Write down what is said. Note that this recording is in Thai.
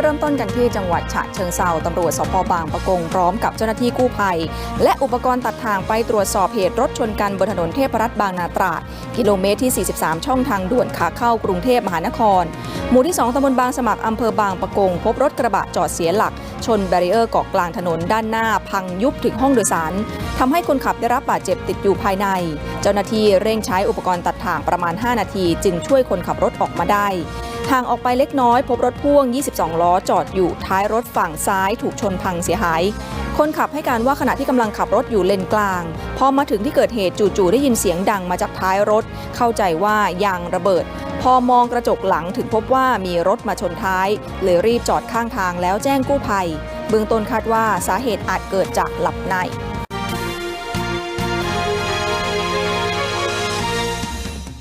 เริ่มต้นกันที่จังหวัดฉะเชิงเซาตำรวจสพบางปะกงพร้อมกับเจ้าหน้าที่กู้ภัย และอุปกรณ์ตัดทางไปตรวจสอบเหตุรถชนกันบนถนนเทพรัตน์บางนาตราด กิโลเมตรที่ 43 ช่องทางด่วนขาเข้ากรุงเทพมหานคร หมู่ที่ 2ตำบลบางสมัครอำเภอบางปะกง พบรถกระบะจอดเสียหลัก ชนแบรีเออร์เกาะกลางถนนด้านหน้า พังยุบถึงห้องโดยสารทำให้คนขับได้รับบาดเจ็บติดอยู่ภายใน เจ้าหน้าที่เร่งใช้อุปกรณ์ตัดทางประมาณ 5 นาที จึงช่วยคนขับรถออกมาได้ ห่างออกไปเล็กน้อยพบรถพ่วง 22 ล้อจอดอยู่ท้ายรถฝั่งซ้ายถูกชนพังเสียหาย คนขับให้การว่าขณะที่กำลังขับรถอยู่เลนกลาง พอมาถึงที่เกิดเหตุจู่ๆได้ยินเสียงดังมาจากท้ายรถ เข้าใจว่ายางระเบิด พอมองกระจกหลังถึงพบว่ามีรถมาชนท้าย เลยรีบจอดข้างทางแล้วแจ้งกู้ภัย เบื้องต้นคาดว่าสาเหตุอาจเกิดจากหลับใน